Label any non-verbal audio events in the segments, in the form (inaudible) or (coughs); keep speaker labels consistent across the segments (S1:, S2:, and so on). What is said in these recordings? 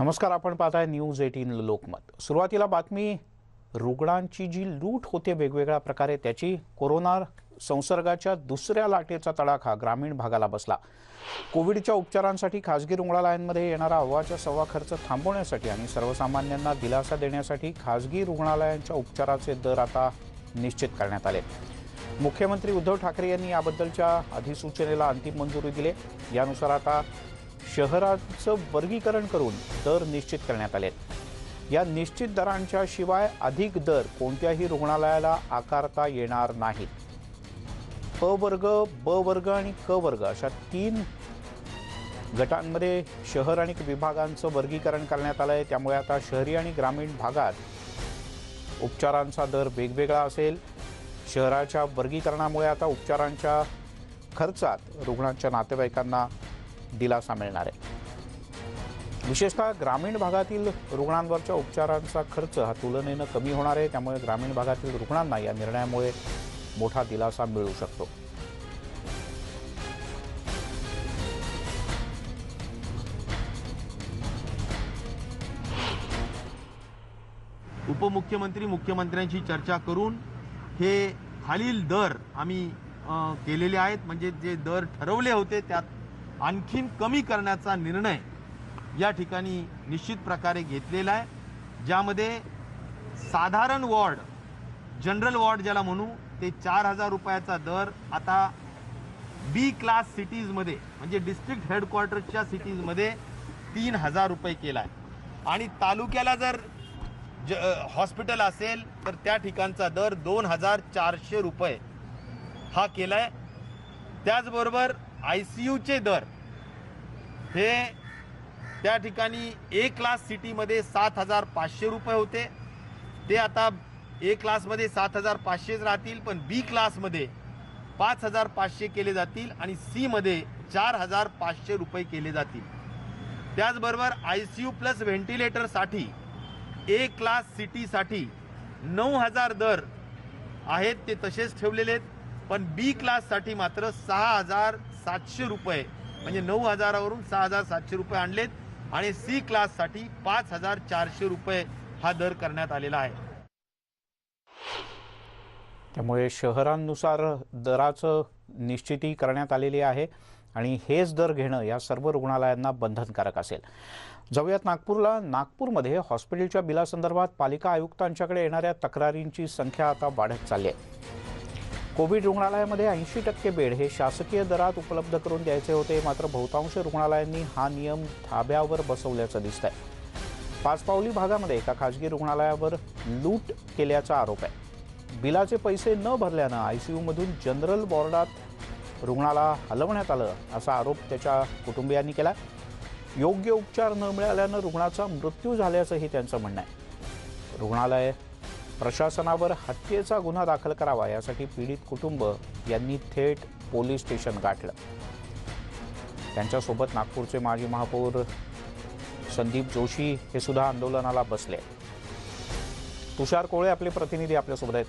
S1: नमस्कार आपण पाहताय न्यूज एटीन लोकमत. सुरुवातीला बातमी रुग्णांची जी लूट होते वेगवेगळ्या प्रकारे त्याची कोरोना संसर्गाच्या दुसऱ्या लाटेचा तडाखा ग्रामीण भागाला बसला. कोविडच्या उपचारांसाठी खासगी रुग्णालयांमध्ये येणारा अव्वाच्या सव्वा खर्च थांबवण्यासाठी आणि सर्वसामान्यांना दिलासा देण्यासाठी खासगी रुग्णालयांच्या उपचाराचे दर आता निश्चित करण्यात आले. मुख्यमंत्री उद्धव ठाकरे यांनी याबद्दलच्या अधिसूचनेला अंतिम मंजुरी दिली. यानुसार आता शहराचं वर्गीकरण करून दर निश्चित करण्यात आले. या निश्चित दरांच्या शिवाय अधिक दर कोणत्याही रुग्णालयाला आकारता येणार नाहीत. प वर्ग ब वर्ग आणि क वर्ग अशा तीन गटांमध्ये शहर आणि विभागांचं वर्गीकरण करण्यात आलं आहे त्यामुळे आता शहरी आणि ग्रामीण भागात उपचारांचा दर वेगवेगळा असेल. शहराच्या वर्गीकरणामुळे आता उपचारांच्या खर्चात रुग्णांच्या नातेवाईकांना दिलासा मिळणार आहे. विशेषतः ग्रामीण भागातील रुग्णांवरच्या उपचारांचा खर्च हा तुलनेनं कमी होणार आहे. त्यामुळे ग्रामीण भागातील रुग्णांना या निर्णयामुळे मोठा दिलासा मिळू शकतो.
S2: उपमुख्यमंत्री मुख्यमंत्र्यांशी चर्चा करून हे खालील दर आम्ही केलेले आहेत. म्हणजे जे दर ठरवले होते त्यात आणखीन कमी करण्याचा निर्णय या ठिकाणी निश्चित प्रकारे घेतलेला आहे. ज्यामध्ये साधारण वॉर्ड जनरल वॉर्ड ज्याला म्हणू ते चार हजार रुपयाचा दर आता बी क्लास सिटीजमध्ये म्हणजे डिस्ट्रिक्ट हेडक्वार्टरच्या सिटीजमध्ये तीन हजार रुपये केला आहे. आणि तालुक्याला जर ज हॉस्पिटल असेल तर त्या ठिकाणचा दर दोन हजार चारशे रुपये हा केला आहे त्याचबरोबर आय सी यूचे दर हे त्या ठिकाणी ए क्लास सिटीमध्ये सात हजार पाचशे रुपये होते. ते आता ए क्लासमध्ये सात हजार पाचशेच राहतील पण बी क्लासमध्ये पाच हजार पाचशे केले जातील आणि सीमध्ये चार हजार पाचशे रुपये केले जातील. त्याचबरोबर आय सी यू प्लस व्हेंटिलेटरसाठी ए क्लास सिटीसाठी नऊ हजार दर आहेत ते तसेच ठेवलेले आहेत. पण बी क्लाससाठी मात्र सहा हजार सातशे रुपये म्हणजे नऊ हजारावरून सहा हजार सातशे रुपये आणलेत आणि सी क्लाससाठी पाच हजार चारशे रुपये हा दर करण्यात आलेला आहे.
S1: त्यामुळे शहरांनुसार दराचं निश्चिती करण्यात आलेली आहे आणि हेच दर घेणं या सर्व रुग्णालयांना बंधनकारक असेल. जाऊयात नागपूरला. नागपूरमध्ये हॉस्पिटलच्या बिलासंदर्भात पालिका आयुक्तांच्याकडे येणाऱ्या तक्रारींची संख्या आता वाढत चालली आहे. कोविड रुग्णालयामध्ये ऐंशी टक्के बेड हे शासकीय दरात उपलब्ध करून द्यायचे होते. मात्र बहुतांश रुग्णालयांनी हा नियम धाब्यावर बसवल्याचं दिसतंय. पाचपावली भागामध्ये एका खाजगी रुग्णालयावर लूट केल्याचा आरोप आहे. बिलाचे पैसे न भरल्यानं आय सी यूमधून जनरल वॉर्डात रुग्णाला हलवण्यात आलं असा आरोप त्याच्या कुटुंबियांनी केला योग्य उपचार न मिळाल्यानं रुग्णाचा मृत्यू झाल्याचंही त्यांचं म्हणणं आहे. रुग्णालय प्रशासनावर हत्येचा गुन्हा दाखल करावा यासाठी पीडित कुटुंब यांनी थेट पोलीस स्टेशन गाठलं. त्यांच्यासोबत नागपूरचे माजी महापौर संदीप जोशी हे सुद्धा आंदोलनाला बसले. तुषार कोळे आपले प्रतिनिधी आपल्यासोबत आहेत.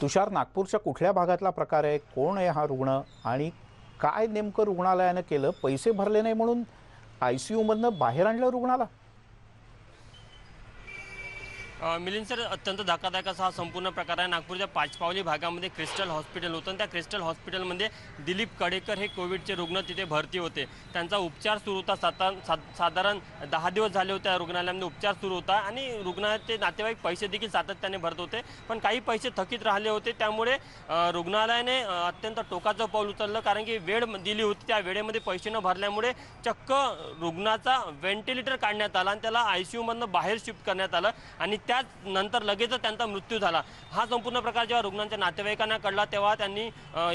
S1: तुषार नागपूरच्या कुठल्या भागातला प्रकार आहे? कोण आहे हा रुग्ण? आणि काय नेमकं रुग्णालयानं केलं? पैसे भरले नाही म्हणून आय सी यूमधनं बाहेर आणलं रुग्णाला?
S3: मिलिंद सर अत्यंत धक्कादायक असा हा संपूर्ण प्रकार आहे. नागपूरच्या पाचपावली भागामध्ये क्रिस्टल हॉस्पिटल होतं आणि त्या क्रिस्टल हॉस्पिटलमध्ये दिलीप कडेकर हे कोविडचे रुग्ण तिथे भरती होते. त्यांचा उपचार सुरू होता. साता सा साधारण दहा दिवस झाले होते या रुग्णालयामध्ये उपचार सुरू होता आणि रुग्णालयाचे नातेवाईक पैसे देखील सातत्याने भरत होते. पण काही पैसे थकीत राहिले होते. त्यामुळे रुग्णालयाने अत्यंत टोकाचं पाऊल उचललं कारण की वेळ दिली होती. त्या वेळेमध्ये पैसे न भरल्यामुळे चक्क रुग्णाचा व्हेंटिलेटर काढण्यात आला आणि त्याला आय सी यूमधनं बाहेर शिफ्ट करण्यात आलं आणि त्या त्याच नंतर लगेचच त्यांचा मृत्यू झाला. हा संपूर्ण प्रकार जेव्हा रुग्णांच्या नातेवाईकांना कळला तेव्हा त्यांनी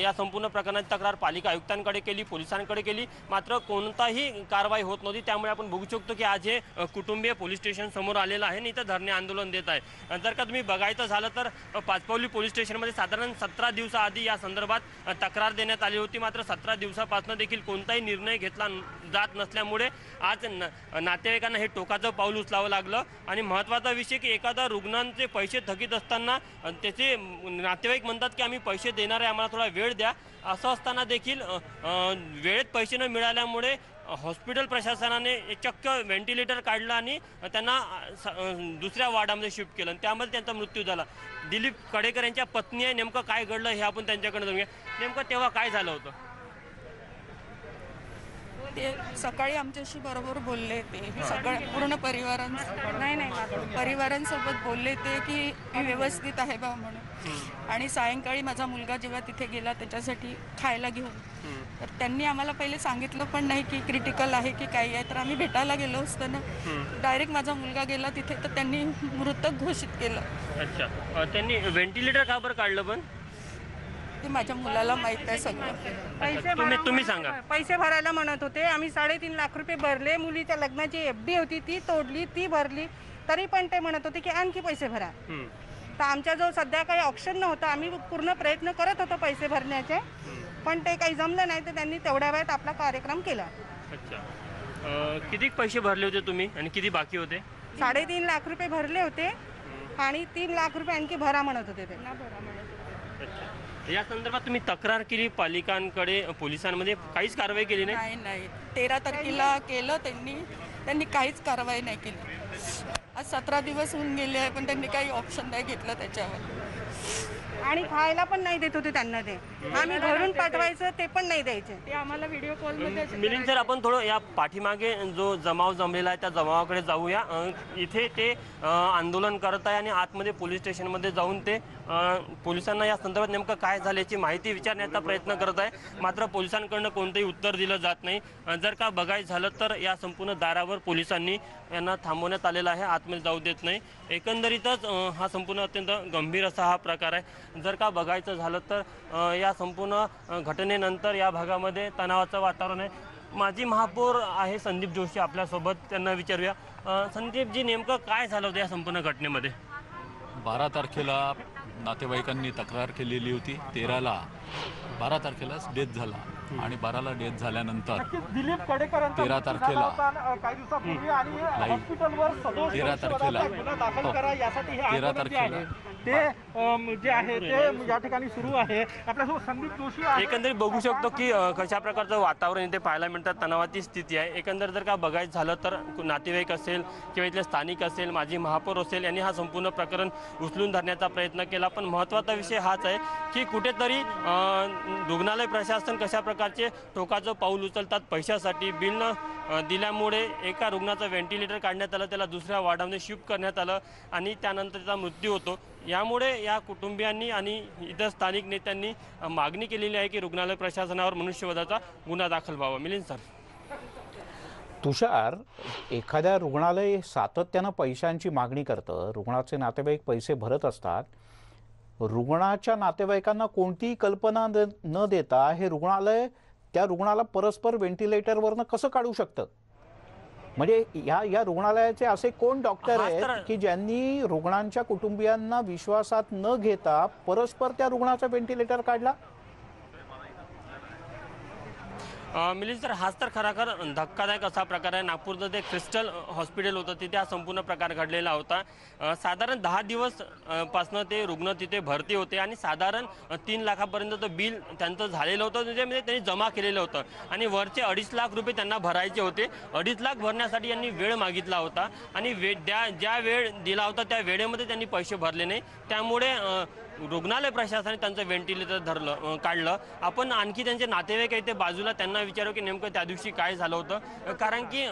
S3: या संपूर्ण प्रकरणाची तक्रार पालिका आयुक्तांकडे केली पोलिसांकडे केली. मात्र कोणताही कारवाई होत नव्हती. त्यामुळे आपण बघू शकतो की आज हे कुटुंबीय पोलीस स्टेशन समोर आलेलं आहे आणि इथं धरणे आंदोलन देत आहे. जर का तुम्ही बघायचं झालं तर पाचपौली पाचपावली पोलीस स्टेशनमध्ये साधारण सतरा दिवसाआधी या संदर्भात तक्रार देण्यात आली होती. मात्र सतरा दिवसापासून देखील कोणताही निर्णय घेतला जात नसल्यामुळे आज न नातेवाईकांना हे टोकाचं पाऊल उचलावं लागलं. आणि महत्त्वाचा विषय की एखादा रुग्णांचे पैसे थकीत असताना त्याचे नातेवाईक म्हणतात की आम्ही पैसे देणार आहे आम्हाला थोडा वेळ द्या. असं असताना देखील वेळेत पैसे न मिळाल्यामुळे हॉस्पिटल प्रशासनाने एक चक्क व्हेंटिलेटर काढलं आणि त्यांना दुसऱ्या वार्डामध्ये शिफ्ट केलं. आणि त्यामध्ये त्यांचा मृत्यू झाला. दिलीप कडेकर यांच्या पत्नी आहे नेमकं काय घडलं हे आपण त्यांच्याकडे जाऊया नेमकं तेव्हा काय झालं होतं?
S4: ते सकाळी आमच्याशी बरोबर बोलले ते. सगळं पूर्ण परिवारां नाही नाही परिवारांसोबत बोलले ते की मी व्यवस्थित आहे बा म्हणून. आणि सायंकाळी माझा मुलगा जेव्हा तिथे गेला त्याच्यासाठी खायला घेऊन. तर त्यांनी आम्हाला पहिले सांगितलं पण नाही की क्रिटिकल आहे की काही आहे. तर आम्ही भेटायला गेलो असताना डायरेक्ट माझा मुलगा गेला तिथे तर त्यांनी मृतक घोषित केलं.
S3: अच्छा. त्यांनी व्हेंटिलेटर का बरं काढलं पण?
S4: ते माझ्या मुलाला माहीत आहे सगळं.
S3: अच्छा, तुम्ही तुम्ही सांगा.
S5: पैसे भरायला म्हणत होते. आम्ही साडेतीन लाख रुपये भरले. मुलीच्या लग्नाची एफ डी होती. ती तोडली ती भरली. तरी पण ते म्हणत होते की आणखी पैसे भरा.
S3: हम्म.
S5: तर आमच्या जो सध्या काही ऑप्शन नव्हता. आम्ही पूर्ण प्रयत्न करत होतो पैसे भरण्याचे. पण ते काही जमलं नाही तर त्यांनी तेवढ्या वेळात आपला कार्यक्रम केला.
S3: अच्छा. अ, किती पैसे भरले होते तुम्ही आणि किती बाकी होते?
S5: साडेतीन लाख रुपये भरले होते आणि तीन लाख रुपये आणखी भरा म्हणत होते ते.
S3: अच्छा. या संदर्भात तुम्ही तक्रार केली पालिकांकडे पोलिसांमध्ये? काहीच कारवाई केली नाही?
S4: नाही नाही. तेरा तारखेला केलं त्यांनी. त्यांनी काहीच कारवाई नाही केली. आज सतरा दिवस होऊन गेले आहे पण त्यांनी काही ऑप्शन नाही घेतलं त्याच्यावर.
S5: आणि खायला पण नाही देत होते त्यांना ते. आम्ही घरून पाठवायचं ते पण नाही द्यायचे.
S4: ते आम्हाला व्हिडिओ कॉलमध्ये
S3: मिलिंद सर आपण थोडं या पाठीमागे जो जमाव जमलेला आहे त्या जमावाकडे जाऊया. अ, इथे ते अ, आंदोलन करत आहे आणि आतमध्ये पोलीस स्टेशनमध्ये जाऊन ते पोलिसांना या संदर्भात नेमकं काय झाल्याची माहिती विचारण्याचा प्रयत्न करत आहे. मात्र पोलिसांकडनं कोणतंही उत्तर दिलं जात नाही. जर का बघायचं झालं तर या संपूर्ण दारावर पोलिसांनी यांना थांबवण्यात आलेलं आहे. आतमध्ये जाऊ देत नाही. एकंदरीतच हा संपूर्ण अत्यंत गंभीर असा हा प्रकार आहे. जर का बघायचं झालं तर या संपूर्ण घटनेनंतर या भागामध्ये तणावाचं वातावरण आहे. माजी महापौर आहे संदीप जोशी आपल्यासोबत. त्यांना विचारूया. संदीपजी नेमकं काय झालं होतं या संपूर्ण घटनेमध्ये?
S6: बारा तारखेला नातेवाईकांनी तक्रार केलेली होती तेराला. बारा तारखेलाच डेथ झाला. आणि बाराला डेथ झाल्यानंतर तेरा तारखेला. तेरा तारखेला. हो.
S7: करा यासाठी हे
S6: तेरा तारखेला.
S7: ते जे आहे ते या ठिकाणी सुरू आहे आपल्यासोबत संदीप जोशी
S3: एकंदरीत बघू शकतो की कशा प्रकारचं वातावरण इथे पाहायला मिळतं तणावाची स्थिती आहे एकंदर जर का बघायचं झालं तर नातेवाईक असेल किंवा इथले स्थानिक असेल माजी महापौर असेल यांनी हा संपूर्ण प्रकरण उचलून धरण्याचा प्रयत्न केला पण महत्त्वाचा विषय हाच आहे की कुठेतरी रुग्णालय प्रशासन कशा प्रकारचे टोकाचं पाऊल उचलतात. पैशासाठी बिल दिल्यामुळे एका रुग्णाचं व्हेंटिलेटर काढण्यात आलं त्याला दुसऱ्या वार्डामध्ये शिफ्ट करण्यात आलं आणि त्यानंतर त्याचा मृत्यू होतो. यामुळे या कुटुंबियांनी आणि इतर स्थानिक नेत्यांनी मागणी केलेली आहे की रुग्णालय प्रशासनावर मनुष्यवधाचा गुन्हा दाखल व्हावा. मिलिंद सर.
S1: तुषार एखाद्या रुग्णालय सातत्यानं पैशांची मागणी करतं रुग्णाचे नातेवाईक पैसे भरत असतात रुग्णाच्या नातेवाईकांना कोणतीही कल्पना न देता हे रुग्णालय त्या रुग्णाला परस्पर व्हेंटिलेटरवरनं कसं काढू शकतं? म्हणजे या या रुग्णालयाचे असे कोण डॉक्टर आहेत की ज्यांनी रुग्णांच्या कुटुंबियांना विश्वासात न घेता परस्पर त्या रुग्णाचा व्हेंटिलेटर काढला?
S3: मिलिंद सर हाच तर खराखर धक्कादायक असा प्रकार आहे. नागपूरचं ते क्रिस्टल हॉस्पिटल होतं तिथे हा संपूर्ण प्रकार घडलेला होता. साधारण दहा दिवस पासनं ते रुग्ण तिथे भरती होते आणि साधारण तीन लाखापर्यंतचं बिल त्यांचं झालेलं होतं म्हणजे म्हणजे त्यांनी जमा केलेलं होतं. आणि वरचे अडीच लाख रुपये त्यांना भरायचे होते. अडीच लाख भरण्यासाठी यांनी वेळ मागितला होता. आणि वे द्या ज्या वेळ दिला होता त्या वेळेमध्ये त्यांनी पैसे भरले नाही. त्यामुळे रुग्णालय प्रशासनाने त्यांचं व्हेंटिलेटर धरलं काढलं. आपण आणखी त्यांचे नातेवाईक आहेत ते बाजूला त्यांना विचारू की नेमकं त्या दिवशी काय झालं होतं. कारण की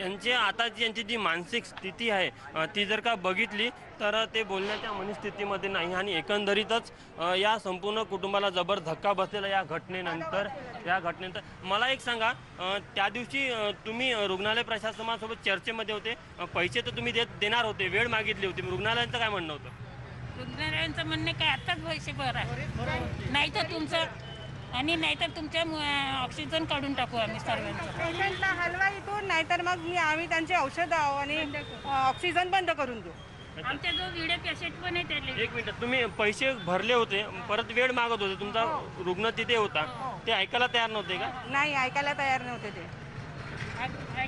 S3: यांचे आता जी- यांची जी मानसिक स्थिती आहे ती जर का बघितली तर ते बोलण्याच्या मनस्थितीमध्ये नाही. आणि एकंदरीतच या संपूर्ण कुटुंबाला जबर धक्का बसलेला या घटनेनंतर या घटनेनंतर. मला एक सांगा त्या दिवशी तुम्ही रुग्णालय प्रशासनासोबत चर्चेमध्ये होते. पैसे तर तुम्ही देत देणार होते वेळ मागितली होती. रुग्णालयांचं काय म्हणणं होतं?
S8: रुग्णालयांचं म्हणणे काय? आत्ताच पैसे भरा. नाही तर तुमचं आणि नाहीतर तुमच्या ऑक्सिजन काढून टाकू आम्ही सर्वांचं.
S5: पेशंटला हलवा इथून नाहीतर मग मी आम्ही त्यांचे औषध आणि ऑक्सिजन बंद करून देऊ.
S8: आमच्या जो व्हिडिओ कॅसेट पण आहे त्याले.
S3: एक मिनिट तुम्ही पैसे भरले होते परत वेळ मागत होते तुमचा रुग्ण तिथे होता. ते ऐकायला तयार नव्हते का?
S5: नाही ऐकायला तयार नव्हते ते.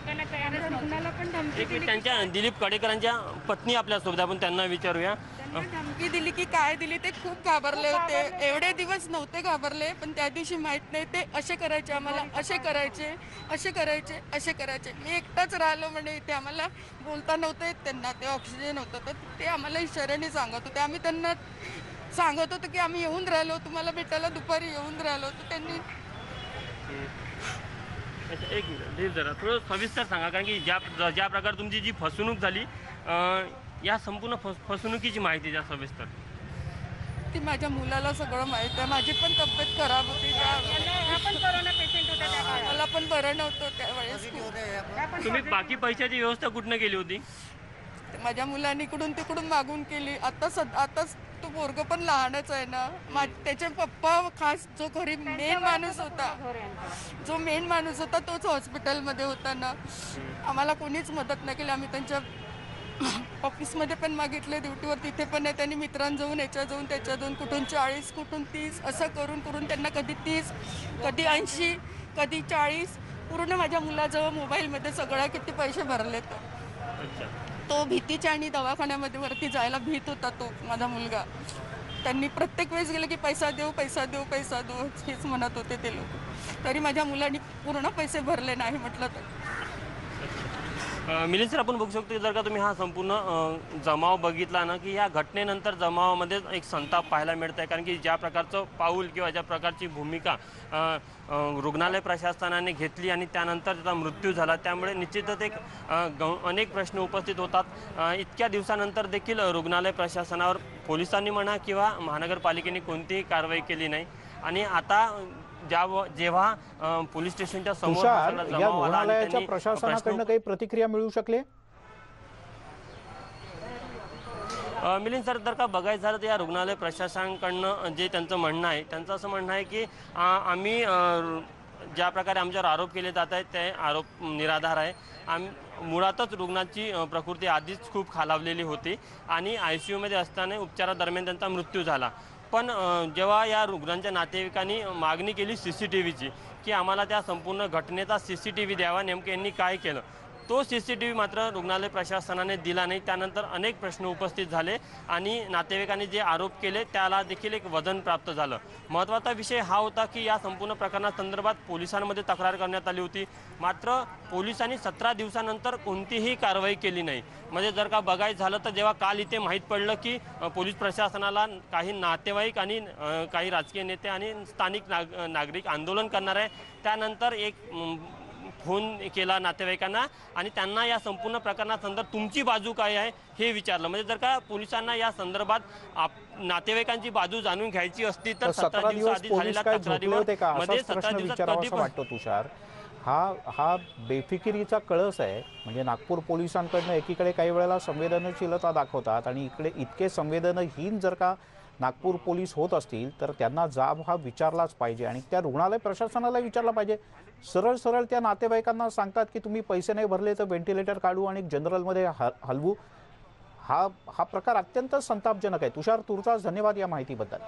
S8: ऐकायला तयारच नव्हते
S4: पण धमकी
S3: एक मिनिट त्यांच्या दिलीप कडेकरांच्या पत्नी आपल्यासोबत आपण त्यांना विचारूया.
S4: त्यांनी धमकी दिली की काय दिली ते खूप घाबरले होते. एवढे दिवस नव्हते घाबरले पण त्या दिवशी माहीत नाही ते असे करायचे आम्हाला असे करायचे असे करायचे असे करायचे. मी एकटाच राहिलो म्हणजे इथे आम्हाला बोलता नव्हतं येत त्यांना ते ऑक्सिजन होतं तर ते आम्हाला इशाऱ्याने सांगत होते. आम्ही त्यांना सांगत होतो की आम्ही येऊन राहिलो तुम्हाला भेटायला दुपारी येऊन राहिलो तर त्यांनी
S3: अच्छा, एक मिनिट दिलीप जरा थोडं सविस्तर सांगा कारण की ज्या ज्या प्रकारे तुमची जी फसवणूक झाली अं, या संपूर्ण फस फसवणुकीची माहिती द्या सविस्तर.
S4: ती माझ्या मुलाला सगळं माहीत आहे. माझी पण तब्येत खराब होती. त्या
S8: पण कोरोना पेशंट होता त्या काळात.
S4: मला पण बरं नव्हतं त्यावेळेस.
S3: तुम्ही बाकी पैशाची व्यवस्था कुठनं केली होती?
S4: माझ्या मुलांनी इकडून तिकडून मागून केली. आता सद आताच तो पोरग पण लहानच आहे ना. मा त्याचे पप्पा खास जो घरी मेन माणूस होता जो मेन माणूस होता तोच हॉस्पिटलमध्ये होता ना. आम्हाला कोणीच मदत नाही केली. आम्ही त्यांच्या (coughs) ऑफिसमध्ये पण मागितले ड्युटीवर तिथे पण आहे त्यांनी मित्रांजवळून याच्या जाऊन त्याच्या जाऊन कुठून चाळीस कुठून तीस असं करून करून त्यांना कधी तीस कधी ऐंशी कधी चाळीस पूर्ण माझ्या मुलाजवळ मोबाईलमध्ये सगळ्या किती पैसे भरले तर
S3: अच्छा.
S4: तो भीतीच्या आणि दवाखान्यामध्ये वरती जायला भीत होता तो माझा मुलगा. त्यांनी प्रत्येक वेळेस गेलं की पैसा देऊ पैसा देऊ पैसा देऊ हेच म्हणत होते ते लोक. तरी माझ्या मुलांनी पूर्ण पैसे भरले नाही म्हटलं तर.
S3: मिलिंद सर आपण बघू शकतो की जर का तुम्ही हा संपूर्ण जमाव बघितला ना की या घटनेनंतर जमावामध्ये एक संताप पाहायला मिळत आहे कारण की ज्या प्रकारचं पाऊल किंवा ज्या प्रकारची भूमिका रुग्णालय प्रशासनाने घेतली आणि त्यानंतर त्याचा मृत्यू झाला त्यामुळे निश्चितच एक अनेक प्रश्न उपस्थित होतात. इतक्या दिवसानंतर देखील रुग्णालय प्रशासनावर पोलिसांनी म्हणा किंवा महानगरपालिकेने कोणतीही कारवाई केली नाही. आणि आता ज्या जेव्हा पोलीस स्टेशनच्या समोर
S1: या रुग्णालयाच्या प्रशासनाकडनं काही प्रतिक्रिया मिळू शकले?
S3: मिलिंद सर जर का बघायचं झालं तर या रुग्णालय प्रशासनाकडनं जे त्यांचं म्हणणं आहे त्यांचं असं म्हणणं आहे की आम्ही ज्या प्रकारे आमच्यावर आरोप केले जात आहेत ते आरोप निराधार आहे. आम मुळातच रुग्णाची प्रकृती आधीच खूप खालावलेली होती आणि आय सी यूमध्ये असताना उपचारादरम्यान त्यांचा मृत्यू झाला. पण जेव्हा या रुग्णांच्या नातेवाईकांनी मागणी केली सी सी टी व्हीची की आम्हाला त्या संपूर्ण घटनेचा सी सी टी व्ही द्यावा नेमकं यांनी काय केलं? तो सी सी टी व्ही मात्र रुग्णालय प्रशासनाने दिला नाही. त्यानंतर अनेक प्रश्न उपस्थित झाले आणि नातेवाईकांनी जे आरोप केले त्याला देखील एक वजन प्राप्त झालं. महत्त्वाचा विषय हा होता की या संपूर्ण प्रकरणासंदर्भात पोलिसांमध्ये तक्रार करण्यात आली होती. मात्र पोलिसांनी सतरा दिवसानंतर कोणतीही कारवाई केली नाही. म्हणजे जर का बघायचं झालं तर जेव्हा काल इथे माहीत पडलं की पोलीस प्रशासनाला काही नातेवाईक आणि काही राजकीय नेते आणि स्थानिक नाग नागरिक आंदोलन करणार आहे. त्यानंतर एक फोन केला नातेवाईकांना आणि त्यांना या संपूर्ण प्रकरणासंदर्भात तुमची बाजू काय आहे हे विचारलं. म्हणजे जर का पोलिसांना या संदर्भात आप नातेवाईकांची बाजू जाणून घ्यायची असती तर
S1: तर
S3: सतरा
S1: दिवस
S3: झालेल्या तक्रारीवर मध्ये सतरा दिवसात पण
S1: वाटतं तुषार. हा हा बेफिकिरीचा कळस आहे. म्हणजे नागपूर पोलिसांकडनं एकीकडे काही वेळेला संवेदनशीलता दाखवतात आणि इकडे इतके संवेदनहीन जर का नागपूर पोलीस होत असतील तर त्यांना जाब हा विचारलाच पाहिजे आणि त्या रुग्णालय प्रशासनाला विचारला पाहिजे. सरळ सरळ त्या नातेवाईकांना सांगतात की तुम्ही पैसे नाही भरले तर व्हेंटिलेटर काढू आणि जनरलमध्ये ह हलवू. हा हा प्रकार अत्यंत संतापजनक आहे. तुषार तुरचा धन्यवाद या माहितीबद्दल.